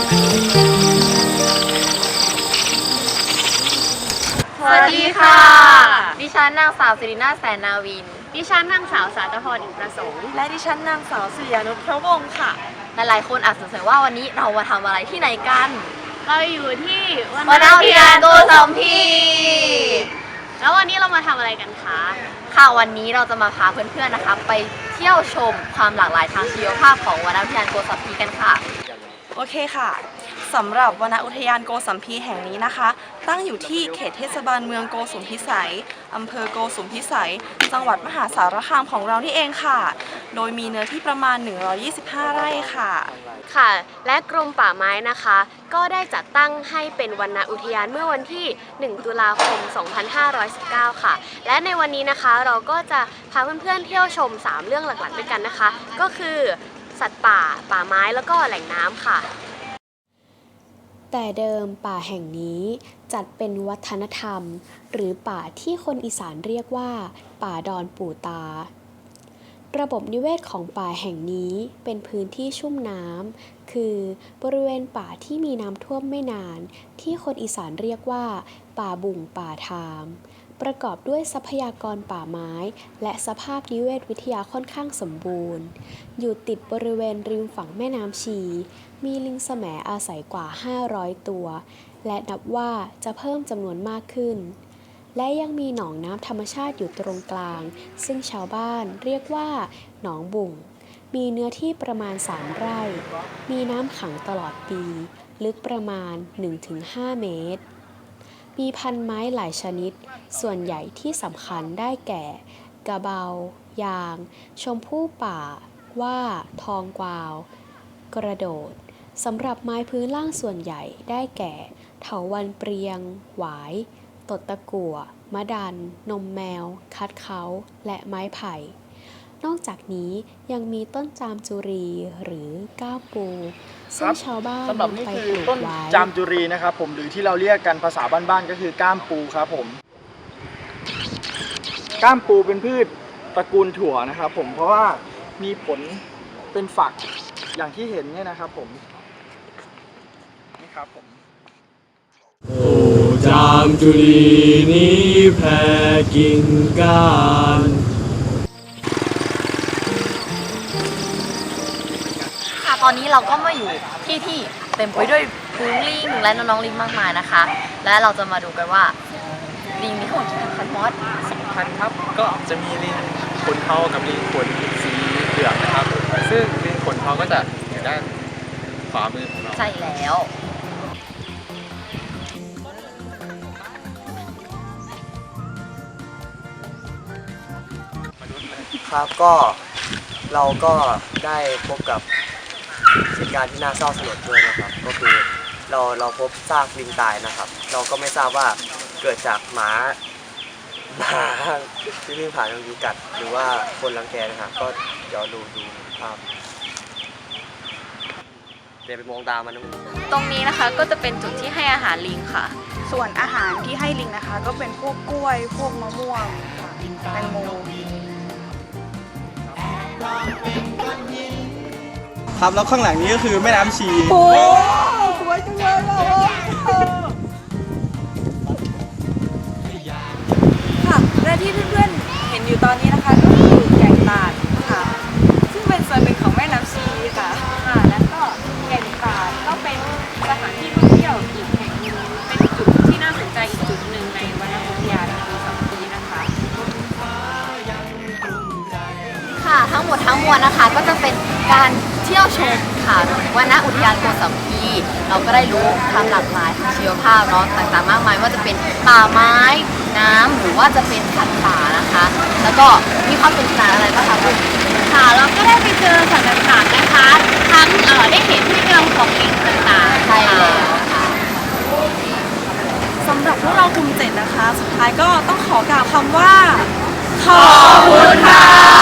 สวัสดีค่ะ ดิฉันนางสาวสิรินาแสนนาวิน ดิฉันนางสาวสาตพรอินประสงค์ และดิฉันนางสาวสุริยานุชพระวงศ์ค่ะ หลายๆคนอาจสงสัยว่าวันนี้เรามาทำอะไรที่ไหนกันเราอยู่ที่วันอุทยานโกสัมพีแล้ววันนี้เรามาทำอะไรกันคะ ค่ะวันนี้เราจะมาพาเพื่อนๆนะคะ ไปเที่ยวชมความหลากหลายทางชีวภาพของวนอุทยานโกสัมพีกันค่ะ โอเคค่ะสำหรับวนอุทยานโกสัมพีแห่งนี้นะคะ ตั้งอยู่ที่เขตเทศบาลเมืองโกสุมพิสัยอำเภอโกสุมพิสัย จังหวัดมหาสารคามของเรานี่เองค่ะ โดยมีเนื้อที่ประมาณ 125 ไร่ค่ะ ค่ะ และกรมป่าไม้นะคะ ก็ได้จัดตั้งให้เป็นวันอุทยานเมื่อวันที่ 1 ตุลาคม 2519 ค่ะ และในวันนี้นะคะเราก็จะพาเพื่อนๆเที่ยวชม 3 เรื่องหลักๆด้วยกันนะคะ ก็คือ สัตว์ป่า ป่าไม้แล้วก็แหล่งน้ำค่ะ แต่เดิมป่าแห่งนี้จัดเป็นวัฒนธรรม หรือป่าที่คนอีสานเรียกว่า ป่าดอนปู่ตา ระบบนิเวศของป่าแห่งนี้เป็นพื้นที่ชุ่มน้ำคือบริเวณป่าที่มีน้ำท่วมไม่นาน ที่คนอีสานเรียกว่า ป่าบุ่งป่าทาม ประกอบด้วยทรัพยากรป่าไม้ และสภาพนิเวศวิทยาค่อนข้างสมบูรณ์ อยู่ติดบริเวณริมฝั่งแม่น้ำชี มีลิงแสมอาศัยกว่า 500 ตัว และนับว่าจะเพิ่มจำนวนมากขึ้น และยังมีหนองน้ำธรรมชาติอยู่ตรงกลาง ซึ่งชาวบ้านเรียกว่า หนองบุ่ง มีเนื้อที่ประมาณ 3 ไร่ มีน้ำขังตลอดปี ลึกประมาณ 1-5 เมตร มีพันไม้หลายชนิด ส่วนใหญ่ที่สำคัญได้แก่ กระเบา ยาง ชมพู่ป่า ว่า ทองกวาว กระโดด สำหรับไม้พื้นล่างส่วนใหญ่ได้แก่ เถาวันเปรียง หวาย ตดตะกั่ว มะดัน นมแมว คัดเขา และไม้ไผ่ นอกจากนี้ยังมีต้นจามจุรีหรือก้ามปูซึ่งชาวบ้านสำหรับนี่นำไปคือปลูต้กนไว้จามจุรีนะครับผมหรือที่เราเรียกกันภาษาบ้านๆก็คือก้ามปูครับผม ก้ามปูเป็นพืชตระกูลถั่วนะครับผมเพราะว่ามีผลเป็นฝักอย่างที่เห็นเนี่ยนะครับผมนี่ครับผม โอ้จามจุลีนี้แผ่กิ่งก้าน อนนี้เราก็มาอยู่ที่ที่เต็มไปด้วยฟูงลิงและน้องๆลิงมากมายนะคะ และเราจะมาดูกันว่าลิงมีทั้งหมดกี่พันมอสสองพันครับ ก็จะมีลิงขนเทากับลิงขนสีเหลืองนะครับ ซึ่งลิงขนเทาก็จะอยู่ด้านขวามือของเรา ใช่แล้วครับก็เราก็ได้พบกับ เหตุการณ์ที่น่าเศร้าสลดด้วยนะครับ ก็คือเราเราพบซากลิงตายนะครับ เราก็ไม่ทราบว่าเกิดจากหมาหมาที่วิ่งผ่านทางยูกัด หรือว่าคนรังแกนะครับก็เดี๋ยวดูดูภาพเดี๋ยวไปมองตามมันนะตรงนี้นะคะก็จะเป็นจุดที่ให้อาหารลิงค่ะ ส่วนอาหารที่ให้ลิงนะคะ ก็เป็นพวกกล้วยพวกมะม่วงค่ะแตงโม ครับแล้วข้างหลังนี้ก็คือแม่น้ำชีโอ้สวยจังเลยค่ะและที่เพื่อนๆเห็นอยู่ตอนนี้นะคะก็คือแก่งตาดค่ะซึ่งเป็นส่วนหนึ่งของแม่น้ำชีค่ะค่ะแล้วก็แก่งตาดก็เป็นสถานที่ท่องเที่ยวอีกแห่งหนึ่งเป็นจุดที่น่าสนใจอีก ค่ะ ทั้งหมดทั้งมวลนะคะ ก็จะเป็นการเที่ยวชมค่ะวนอุทยานโกสัมพีเราก็ได้รู้ความหลากหลายทางชีวภาพเนาะต่างๆมากมายว่าจะเป็นป่าไม้น้ำหรือว่าจะเป็นสัตว์ป่านะคะ แล้วก็มีความสนุกสนานอะไรบ้างคะคุณค่ะเราก็ได้ไปเจอสัตว์ต่างๆนะคะทั้งเอ่อได้เห็นพฤติกรรมของลิงต่างๆใช่แล้วค่ะสำหรับพวกเรากลุ่มเจ็ดนะคะ สุดท้ายก็ต้องขอกล่าวคำว่าขอบคุณค่ะ